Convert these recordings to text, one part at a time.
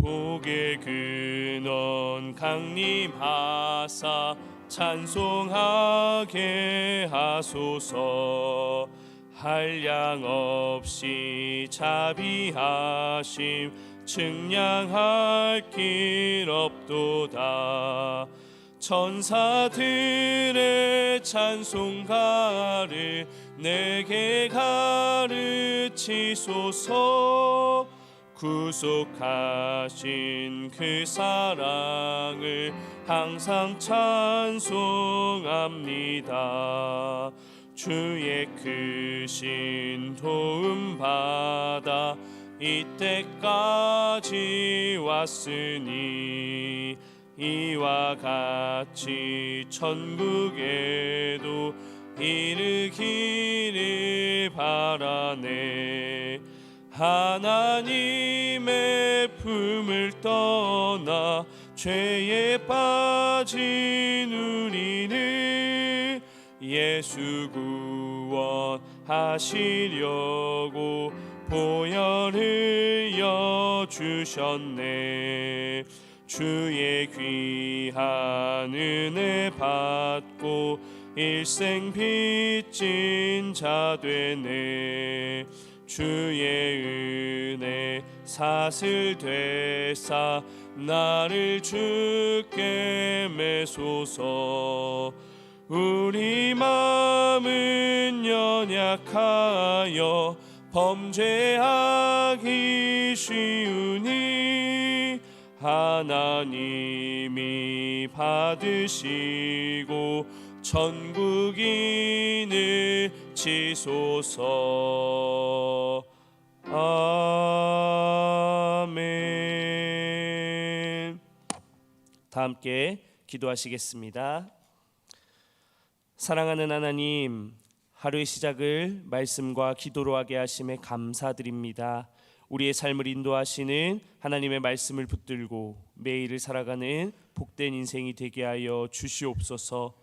복의 근원 강림하사 찬송하게 하소서. 한량 없이 자비하심 측량할 길 없도다. 천사들의 찬송가를 내게 가르치소서 구속하신 그 사랑을 항상 찬송합니다. 주의 크신 도움 받아 이때까지 왔으니 이와 같이 천국에도 이르기를 바라네. 하나님의 품을 떠나 죄에 빠진 우리를 예수 구원하시려고 보혈을 여주셨네. 주의 귀한 은혜 받고 일생 빚진 자 되네 주의 은혜 사슬 되사 나를 주께 매소서. 우리 마음은 연약하여 범죄하기 쉬우니 하나님이 받으시고 천국인을 지소서. 아멘. 다 함께 기도하시겠습니다. 사랑하는 하나님 하루의 시작을 말씀과 기도로 하게 하심에 감사드립니다. 우리의 삶을 인도하시는 하나님의 말씀을 붙들고 매일을 살아가는 복된 인생이 되게 하여 주시옵소서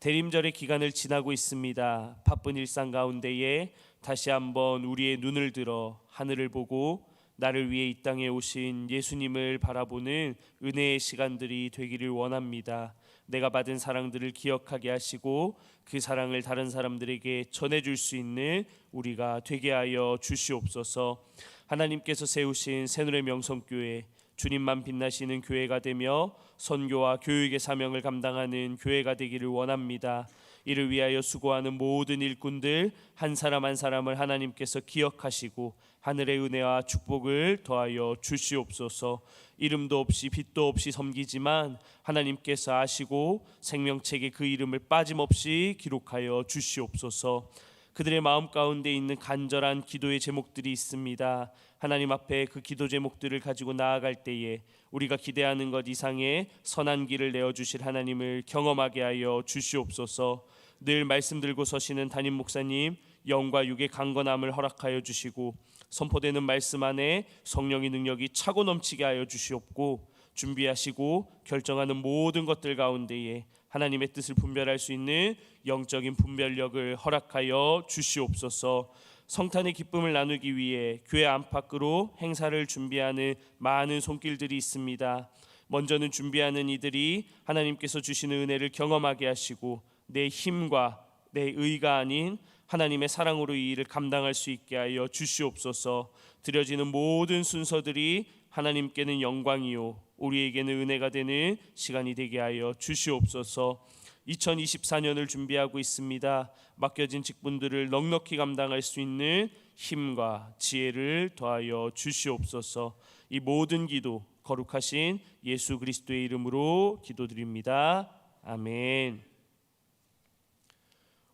대림절의 기간을 지나고 있습니다. 바쁜 일상 가운데에 다시 한번 우리의 눈을 들어 하늘을 보고 나를 위해 이 땅에 오신 예수님을 바라보는 은혜의 시간들이 되기를 원합니다. 내가 받은 사랑들을 기억하게 하시고 그 사랑을 다른 사람들에게 전해줄 수 있는 우리가 되게 하여 주시옵소서. 하나님께서 세우신 새누리 명성교회 주님만 빛나시는 교회가 되며 선교와 교육의 사명을 감당하는 교회가 되기를 원합니다. 이를 위하여 수고하는 모든 일꾼들 한 사람 한 사람을 하나님께서 기억하시고 하늘의 은혜와 축복을 더하여 주시옵소서. 이름도 없이 빛도 없이 섬기지만 하나님께서 아시고 생명책에 그 이름을 빠짐없이 기록하여 주시옵소서. 그들의 마음 가운데 있는 간절한 기도의 제목들이 있습니다. 하나님 앞에 그 기도 제목들을 가지고 나아갈 때에 우리가 기대하는 것 이상의 선한 길을 내어 주실 하나님을 경험하게 하여 주시옵소서. 늘 말씀 들고 서시는 담임 목사님 영과 육의 강건함을 허락하여 주시고 선포되는 말씀 안에 성령의 능력이 차고 넘치게 하여 주시옵고 준비하시고 결정하는 모든 것들 가운데에 하나님의 뜻을 분별할 수 있는 영적인 분별력을 허락하여 주시옵소서. 성탄의 기쁨을 나누기 위해 교회 안팎으로 행사를 준비하는 많은 손길들이 있습니다. 먼저는 준비하는 이들이 하나님께서 주시는 은혜를 경험하게 하시고 내 힘과 내 의가 아닌 하나님의 사랑으로 이 일을 감당할 수 있게 하여 주시옵소서. 드려지는 모든 순서들이 하나님께는 영광이요 우리에게는 은혜가 되는 시간이 되게 하여 주시옵소서. 2024년을 준비하고 있습니다. 맡겨진 직분들을 넉넉히 감당할 수 있는 힘과 지혜를 더하여 주시옵소서. 이 모든 기도 거룩하신 예수 그리스도의 이름으로 기도드립니다. 아멘.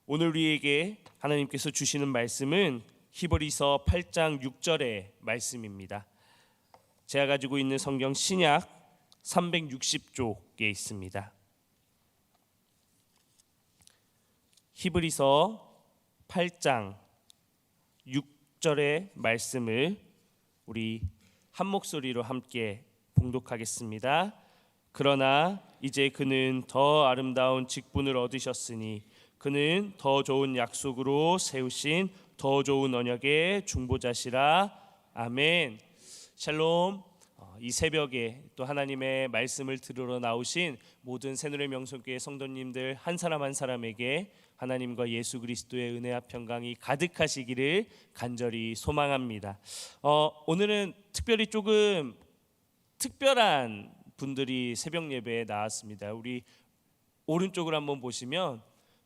오늘 우리에게 하나님께서 주시는 말씀은 히브리서 8장 6절의 말씀입니다. 제가 가지고 있는 성경 신약 360쪽에 있습니다. 히브리서 8장 6절의 말씀을 우리 한 목소리로 함께 봉독하겠습니다. 그러나 이제 그는 더 아름다운 직분을 얻으셨으니 그는 더 좋은 약속으로 세우신 더 좋은 언약의 중보자시라 아멘. 샬롬. 어, 이 새벽에 또 하나님의 말씀을 들으러 나오신 모든 새누리 명성교회 성도님들 한 사람 한 사람에게 하나님과 예수 그리스도의 은혜와 평강이 가득하시기를 간절히 소망합니다. 어, 오늘은 특별히 조금 특별한 분들이 새벽 예배에 나왔습니다. 우리 오른쪽을 한번 보시면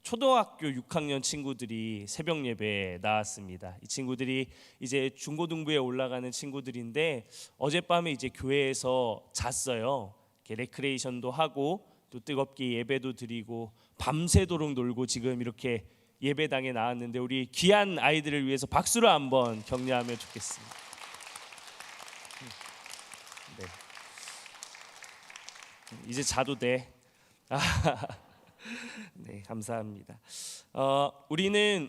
초등학교 6학년 친구들이 새벽 예배에 나왔습니다. 이 친구들이 이제 중고등부에 올라가는 친구들인데 어젯밤에 이제 교회에서 잤어요. 레크레이션도 하고 또 뜨겁게 예배도 드리고 밤새도록 놀고 지금 이렇게 예배당에 나왔는데 우리 귀한 아이들을 위해서 박수로 한번 격려하면 좋겠습니다. 네. 이제 자도 돼. 네, 감사합니다. 어, 우리는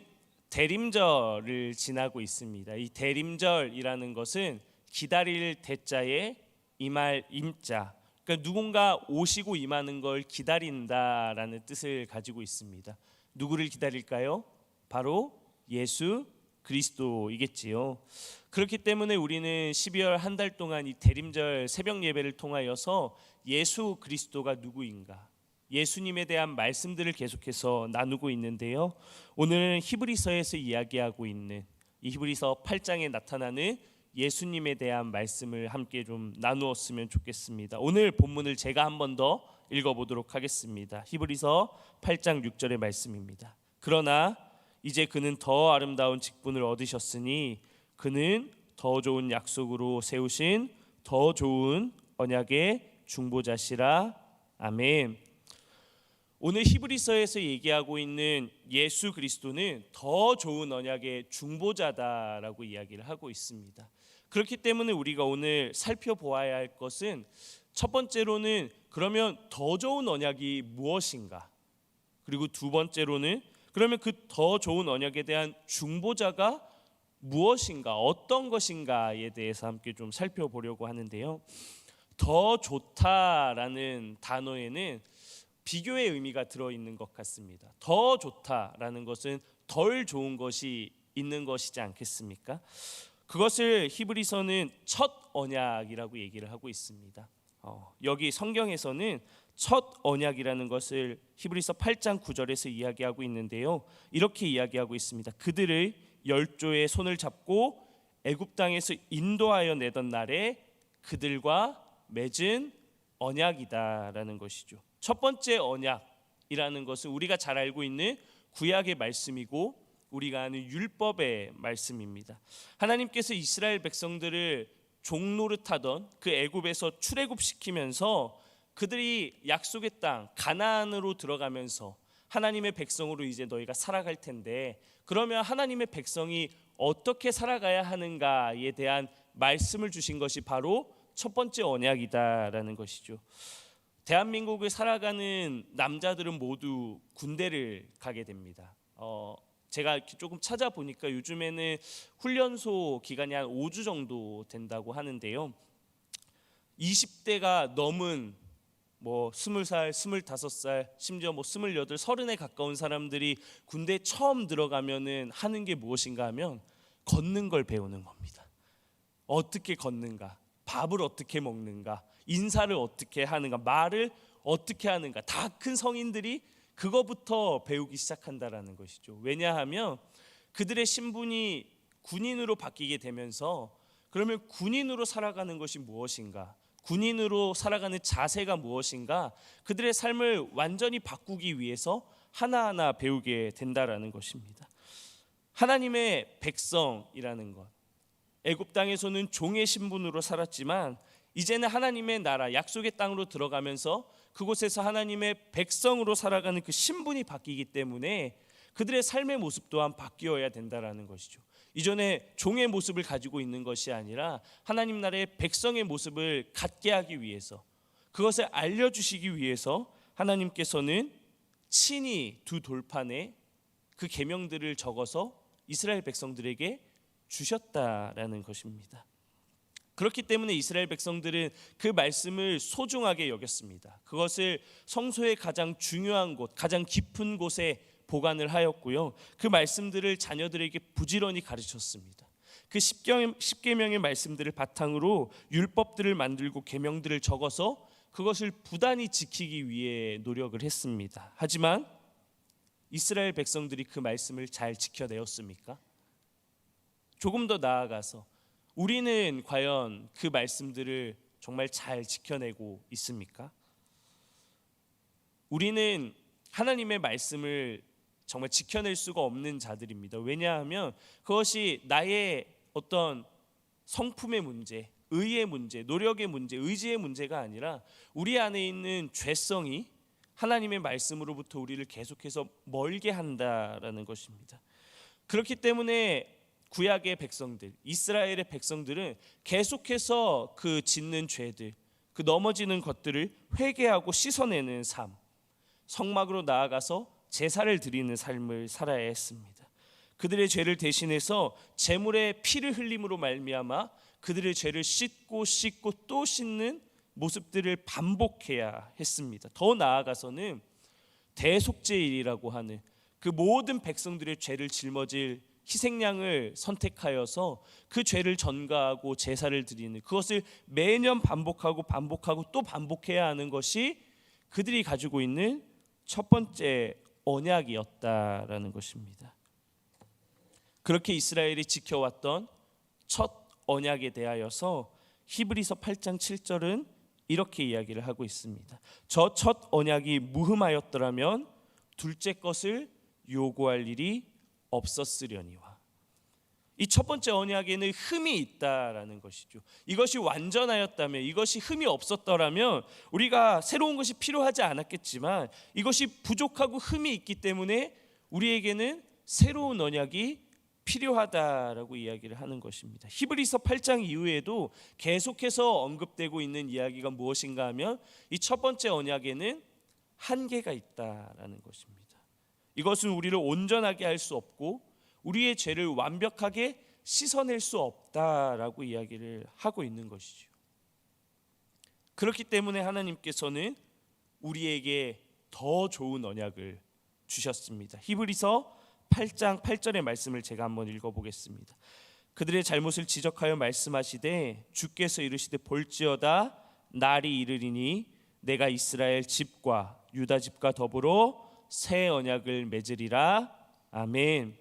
대림절을 지나고 있습니다. 이 대림절이라는 것은 기다릴 대자에 임할 임자. 그러니까 누군가 오시고 임하는 걸 기다린다라는 뜻을 가지고 있습니다. 누구를 기다릴까요? 바로 예수 그리스도이겠지요. 그렇기 때문에 우리는 12월 한 달 동안 이 대림절 새벽 예배를 통하여서 예수 그리스도가 누구인가, 예수님에 대한 말씀들을 계속해서 나누고 있는데요. 오늘은 히브리서에서 이야기하고 있는 이 히브리서 8장에 나타나는 예수님에 대한 말씀을 함께 좀 나누었으면 좋겠습니다. 오늘 본문을 제가 한 번 더 읽어보도록 하겠습니다. 히브리서 8장 6절의 말씀입니다. 그러나 이제 그는 더 아름다운 직분을 얻으셨으니 그는 더 좋은 약속으로 세우신 더 좋은 언약의 중보자시라 아멘. 오늘 히브리서에서 얘기하고 있는 예수 그리스도는 더 좋은 언약의 중보자다라고 이야기를 하고 있습니다. 그렇기 때문에 우리가 오늘 살펴보아야 할 것은 첫 번째로는 그러면 더 좋은 언약이 무엇인가? 그리고 두 번째로는 그러면 그 더 좋은 언약에 대한 중보자가 무엇인가? 어떤 것인가에 대해서 함께 좀 살펴보려고 하는데요. 더 좋다라는 단어에는 비교의 의미가 들어 있는 것 같습니다. 더 좋다라는 것은 덜 좋은 것이 있는 것이지 않겠습니까? 그것을 히브리서는 첫 언약이라고 얘기를 하고 있습니다. 어, 여기 성경에서는 첫 언약이라는 것을 히브리서 8장 9절에서 이야기하고 있는데요. 이렇게 이야기하고 있습니다. 그들을 열조의 손을 잡고 애굽 땅에서 인도하여 내던 날에 그들과 맺은 언약이다라는 것이죠. 첫 번째 언약이라는 것은 우리가 잘 알고 있는 구약의 말씀이고 우리가 아는 율법의 말씀입니다. 하나님께서 이스라엘 백성들을 종노릇하던 그 애굽에서 출애굽시키면서 그들이 약속의 땅 가나안으로 들어가면서 하나님의 백성으로 이제 너희가 살아갈 텐데 그러면 하나님의 백성이 어떻게 살아가야 하는가에 대한 말씀을 주신 것이 바로 첫 번째 언약이다라는 것이죠. 대한민국을 살아가는 남자들은 모두 군대를 가게 됩니다. 어, 제가 조금 찾아보니까 요즘에는 훈련소 기간이 한 5주 정도 된다고 하는데요. 20대가 넘은 뭐 20살, 25살, 심지어 뭐 28, 30에 가까운 사람들이 군대 처음 들어가면은 하는 게 무엇인가 하면 걷는 걸 배우는 겁니다. 어떻게 걷는가? 밥을 어떻게 먹는가? 인사를 어떻게 하는가? 말을 어떻게 하는가? 다 큰 성인들이 그거부터 배우기 시작한다라는 것이죠. 왜냐하면 그들의 신분이 군인으로 바뀌게 되면서 그러면 군인으로 살아가는 것이 무엇인가? 군인으로 살아가는 자세가 무엇인가? 그들의 삶을 완전히 바꾸기 위해서 하나하나 배우게 된다라는 것입니다. 하나님의 백성이라는 것. 애굽 땅에서는 종의 신분으로 살았지만 이제는 하나님의 나라 약속의 땅으로 들어가면서 그곳에서 하나님의 백성으로 살아가는 그 신분이 바뀌기 때문에 그들의 삶의 모습 또한 바뀌어야 된다라는 것이죠. 이전에 종의 모습을 가지고 있는 것이 아니라 하나님 나라의 백성의 모습을 갖게 하기 위해서 그것을 알려 주시기 위해서 하나님께서는 친히 두 돌판에 그 계명들을 적어서 이스라엘 백성들에게 주셨다라는 것입니다. 그렇기 때문에 이스라엘 백성들은 그 말씀을 소중하게 여겼습니다. 그것을 성소의 가장 중요한 곳, 가장 깊은 곳에 보관을 하였고요. 그 말씀들을 자녀들에게 부지런히 가르쳤습니다. 그 십계명의 말씀들을 바탕으로 율법들을 만들고 계명들을 적어서 그것을 부단히 지키기 위해 노력을 했습니다. 하지만 이스라엘 백성들이 그 말씀을 잘 지켜내었습니까? 조금 더 나아가서 우리는 과연 그 말씀들을 정말 잘 지켜내고 있습니까? 우리는 하나님의 말씀을 정말 지켜낼 수가 없는 자들입니다. 왜냐하면 그것이 나의 어떤 성품의 문제, 의의 문제, 노력의 문제, 의지의 문제가 아니라 우리 안에 있는 죄성이 하나님의 말씀으로부터 우리를 계속해서 멀게 한다라는 것입니다. 그렇기 때문에 구약의 백성들, 이스라엘의 백성들은 계속해서 그 짓는 죄들, 그 넘어지는 것들을 회개하고 씻어내는 삶, 성막으로 나아가서 제사를 드리는 삶을 살아야 했습니다. 그들의 죄를 대신해서 제물의 피를 흘림으로 말미암아 그들의 죄를 씻고 씻고 또 씻는 모습들을 반복해야 했습니다. 더 나아가서는 대속제일이라고 하는 그 모든 백성들의 죄를 짊어질 희생양을 선택하여서 그 죄를 전가하고 제사를 드리는 그것을 매년 반복하고 반복하고 또 반복해야 하는 것이 그들이 가지고 있는 첫 번째 언약이었다라는 것입니다. 그렇게 이스라엘이 지켜왔던 첫 언약에 대하여서 히브리서 8장 7절은 이렇게 이야기를 하고 있습니다. 저 첫 언약이 무흠하였더라면 둘째 것을 요구할 일이 없었으려니와. 이 첫 번째 언약에는 흠이 있다라는 것이죠. 이것이 완전하였다면 이것이 흠이 없었더라면 우리가 새로운 것이 필요하지 않았겠지만 이것이 부족하고 흠이 있기 때문에 우리에게는 새로운 언약이 필요하다라고 이야기를 하는 것입니다. 히브리서 8장 이후에도 계속해서 언급되고 있는 이야기가 무엇인가 하면 이 첫 번째 언약에는 한계가 있다라는 것입니다. 이것은 우리를 온전하게 할 수 없고 우리의 죄를 완벽하게 씻어낼 수 없다라고 이야기를 하고 있는 것이죠. 그렇기 때문에 하나님께서는 우리에게 더 좋은 언약을 주셨습니다. 히브리서 8장 8절의 말씀을 제가 한번 읽어 보겠습니다. 그들의 잘못을 지적하여 말씀하시되 주께서 이르시되 볼지어다 날이 이르리니 내가 이스라엘 집과 유다 집과 더불어 새 언약을 맺으리라. 아멘.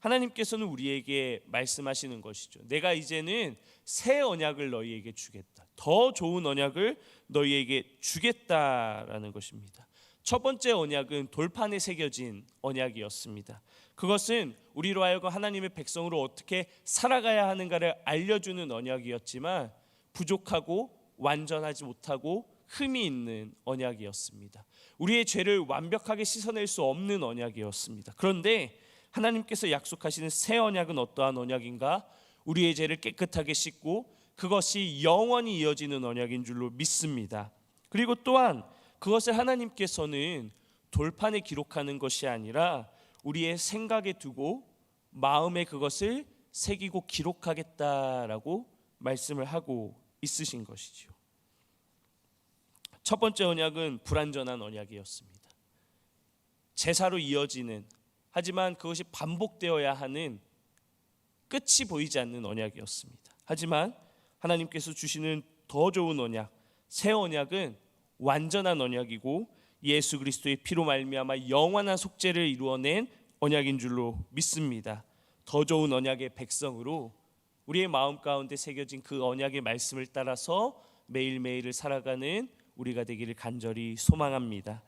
하나님께서는 우리에게 말씀하시는 것이죠. 내가 이제는 새 언약을 너희에게 주겠다. 더 좋은 언약을 너희에게 주겠다라는 것입니다. 첫 번째 언약은 돌판에 새겨진 언약이었습니다. 그것은 우리로 하여금 하나님의 백성으로 어떻게 살아가야 하는가를 알려주는 언약이었지만 부족하고 완전하지 못하고 흠이 있는 언약이었습니다. 우리의 죄를 완벽하게 씻어낼 수 없는 언약이었습니다. 그런데 하나님께서 약속하시는 새 언약은 어떠한 언약인가? 우리의 죄를 깨끗하게 씻고 그것이 영원히 이어지는 언약인 줄로 믿습니다. 그리고 또한 그것을 하나님께서는 돌판에 기록하는 것이 아니라 우리의 생각에 두고 마음에 그것을 새기고 기록하겠다라고 말씀을 하고 있으신 것이죠. 첫 번째 언약은 불완전한 언약이었습니다. 제사로 이어지는 하지만 그것이 반복되어야 하는 끝이 보이지 않는 언약이었습니다. 하지만 하나님께서 주시는 더 좋은 언약, 새 언약은 완전한 언약이고 예수 그리스도의 피로 말미암아 영원한 속죄를 이루어낸 언약인 줄로 믿습니다. 더 좋은 언약의 백성으로 우리의 마음 가운데 새겨진 그 언약의 말씀을 따라서 매일매일을 살아가는 우리가 되기를 간절히 소망합니다.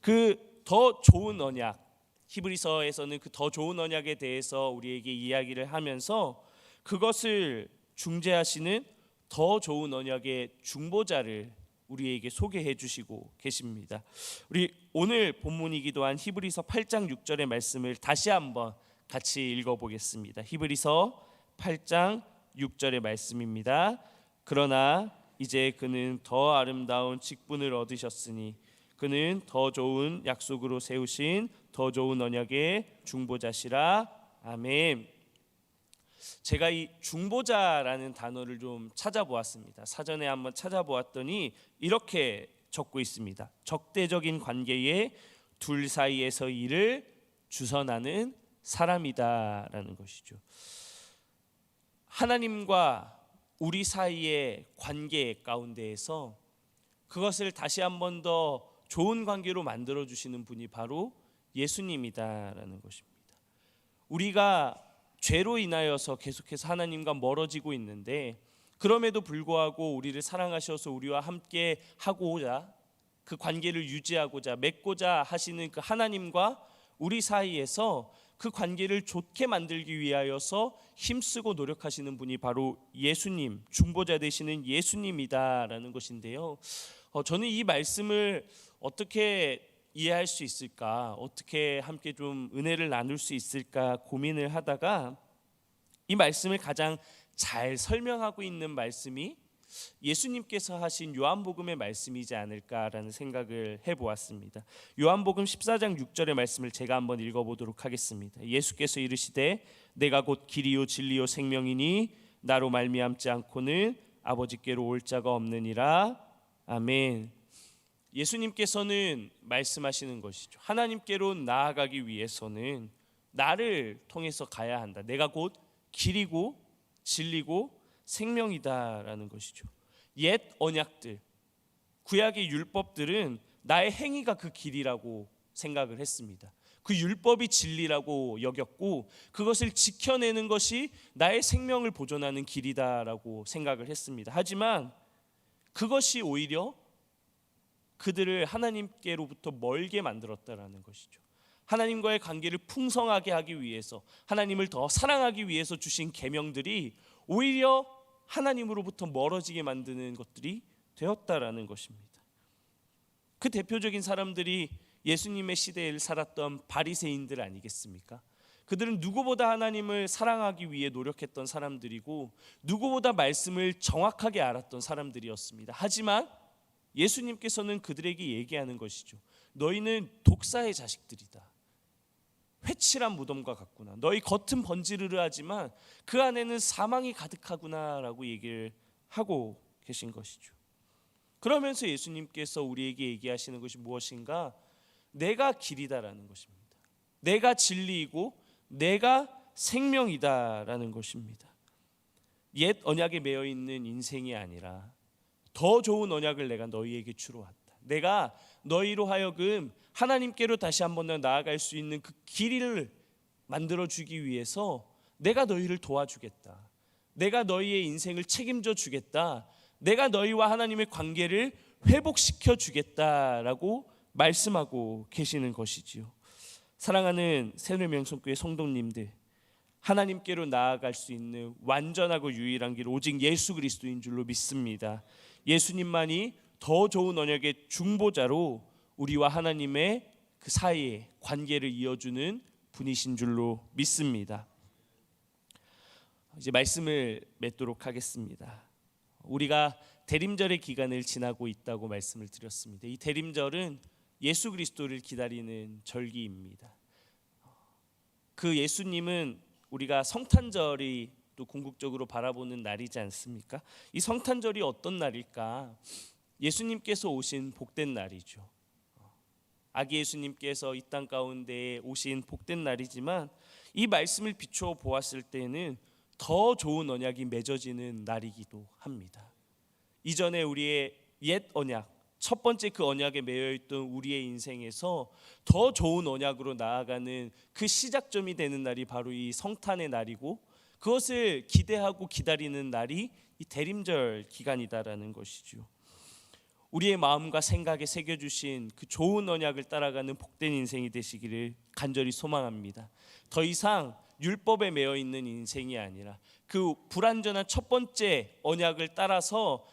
그 더 좋은 언약 히브리서에서는 그 더 좋은 언약에 대해서 우리에게 이야기를 하면서 그것을 중재하시는 더 좋은 언약의 중보자를 우리에게 소개해 주시고 계십니다. 우리 오늘 본문이기도 한 히브리서 8장 6절의 말씀을 다시 한번 같이 읽어 보겠습니다. 히브리서 8장 6절의 말씀입니다. 그러나 이제 그는 더 아름다운 직분을 얻으셨으니 그는 더 좋은 약속으로 세우신 더 좋은 언약의 중보자시라. 아멘. 제가 이 중보자라는 단어를 좀 찾아보았습니다. 사전에 한번 찾아보았더니 이렇게 적고 있습니다. 적대적인 관계에 둘 사이에서 일을 주선하는 사람이다라는 것이죠. 하나님과 우리 사이의 관계 가운데에서 그것을 다시 한 번 더 좋은 관계로 만들어 주시는 분이 바로 예수님이다라는 것입니다. 우리가 죄로 인하여서 계속해서 하나님과 멀어지고 있는데 그럼에도 불구하고 우리를 사랑하셔서 우리와 함께 하고자 그 관계를 유지하고자 맺고자 하시는 그 하나님과 우리 사이에서 그 관계를 좋게 만들기 위하여서 힘쓰고 노력하시는 분이 바로 예수님 중보자 되시는 예수님이다라는 것인데요. 어, 저는 이 말씀을 어떻게 이해할 수 있을까? 어떻게 함께 좀 은혜를 나눌 수 있을까 고민을 하다가 이 말씀을 가장 잘 설명하고 있는 말씀이 예수님께서 하신 요한복음의 말씀이지 않을까라는 생각을 해 보았습니다. 요한복음 14장 6절의 말씀을 제가 한번 읽어 보도록 하겠습니다. 예수께서 이르시되 내가 곧 길이요 진리요 생명이니 나로 말미암지 않고는 아버지께로 올 자가 없느니라. 아멘. 예수님께서는 말씀하시는 것이죠. 하나님께로 나아가기 위해서는 나를 통해서 가야 한다. 내가 곧 길이고 진리고 생명이다라는 것이죠. 옛 언약들, 구약의 율법들은 나의 행위가 그 길이라고 생각을 했습니다. 그 율법이 진리라고 여겼고 그것을 지켜내는 것이 나의 생명을 보존하는 길이다라고 생각을 했습니다. 하지만 그것이 오히려 그들을 하나님께로부터 멀게 만들었다라는 것이죠. 하나님과의 관계를 풍성하게 하기 위해서 하나님을 더 사랑하기 위해서 주신 계명들이 오히려 하나님으로부터 멀어지게 만드는 것들이 되었다라는 것입니다. 그 대표적인 사람들이 예수님의 시대를 살았던 바리새인들 아니겠습니까? 그들은 누구보다 하나님을 사랑하기 위해 노력했던 사람들이고 누구보다 말씀을 정확하게 알았던 사람들이었습니다. 하지만 예수님께서는 그들에게 얘기하는 것이죠. 너희는 독사의 자식들이다. 회칠한 무덤과 같구나. 너희 겉은 번지르르하지만 그 안에는 사망이 가득하구나라고 얘기를 하고 계신 것이죠. 그러면서 예수님께서 우리에게 얘기하시는 것이 무엇인가? 내가 길이다라는 것입니다. 내가 진리이고 내가 생명이다라는 것입니다. 옛 언약에 매여 있는 인생이 아니라 더 좋은 언약을 내가 너희에게 주러 왔다. 내가 너희로 하여금 하나님께로 다시 한 번 더 나아갈 수 있는 그 길을 만들어 주기 위해서 내가 너희를 도와주겠다. 내가 너희의 인생을 책임져 주겠다. 내가 너희와 하나님의 관계를 회복시켜 주겠다라고 말씀하고 계시는 것이지요. 사랑하는 새누리명성교회 성도님들, 하나님께로 나아갈 수 있는 완전하고 유일한 길 오직 예수 그리스도인 줄로 믿습니다. 예수님만이 더 좋은 언약의 중보자로 우리와 하나님의 그 사이에 관계를 이어주는 분이신 줄로 믿습니다. 이제 말씀을 맺도록 하겠습니다. 우리가 대림절의 기간을 지나고 있다고 말씀을 드렸습니다. 이 대림절은 예수 그리스도를 기다리는 절기입니다. 그 예수님은 우리가 성탄절이 또 궁극적으로 바라보는 날이지 않습니까? 이 성탄절이 어떤 날일까? 예수님께서 오신 복된 날이죠. 아기 예수님께서 이 땅 가운데 오신 복된 날이지만 이 말씀을 비추어 보았을 때는 더 좋은 언약이 맺어지는 날이기도 합니다. 이전에 우리의 옛 언약, 첫 번째 그 언약에 매여 있던 우리의 인생에서 더 좋은 언약으로 나아가는 그 시작점이 되는 날이 바로 이 성탄의 날이고 그것을 기대하고 기다리는 날이 이 대림절 기간이다라는 것이죠. 우리의 마음과 생각에 새겨 주신 그 좋은 언약을 따라가는 복된 인생이 되시기를 간절히 소망합니다. 더 이상 율법에 매여 있는 인생이 아니라 그 불완전한 첫 번째 언약을 따라서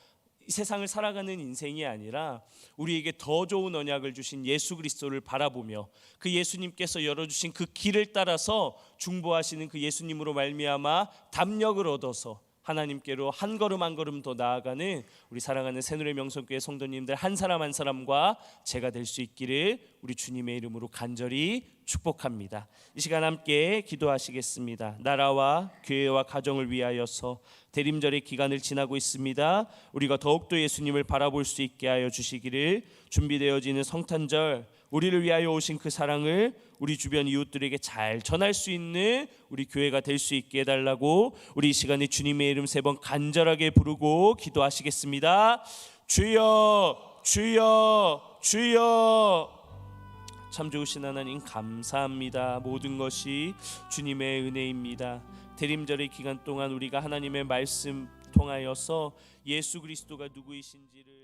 이 세상을 살아가는 인생이 아니라 우리에게 더 좋은 언약을 주신 예수 그리스도를 바라보며 그 예수님께서 열어 주신 그 길을 따라서 중보하시는 그 예수님으로 말미암아 담력을 얻어서 하나님께로 한 걸음 한 걸음 더 나아가는 우리 사랑하는 새누리 명성교회 성도님들 한 사람 한 사람과 제가 될 수 있기를 우리 주님의 이름으로 간절히 축복합니다. 이 시간 함께 기도하시겠습니다. 나라와 교회와 가정을 위하여서 대림절의 기간을 지나고 있습니다. 우리가 더욱더 예수님을 바라볼 수 있게 하여 주시기를 준비되어지는 성탄절 우리를 위하여 오신 그 사랑을 우리 주변 이웃들에게 잘 전할 수 있는 우리 교회가 될 수 있게 해달라고 우리 이 시간에 주님의 이름 세 번 간절하게 부르고 기도하시겠습니다. 주여, 주여, 주여. 참 좋으신 하나님 감사합니다. 모든 것이 주님의 은혜입니다. 대림절의 기간 동안 우리가 하나님의 말씀 통하여서 예수 그리스도가 누구이신지를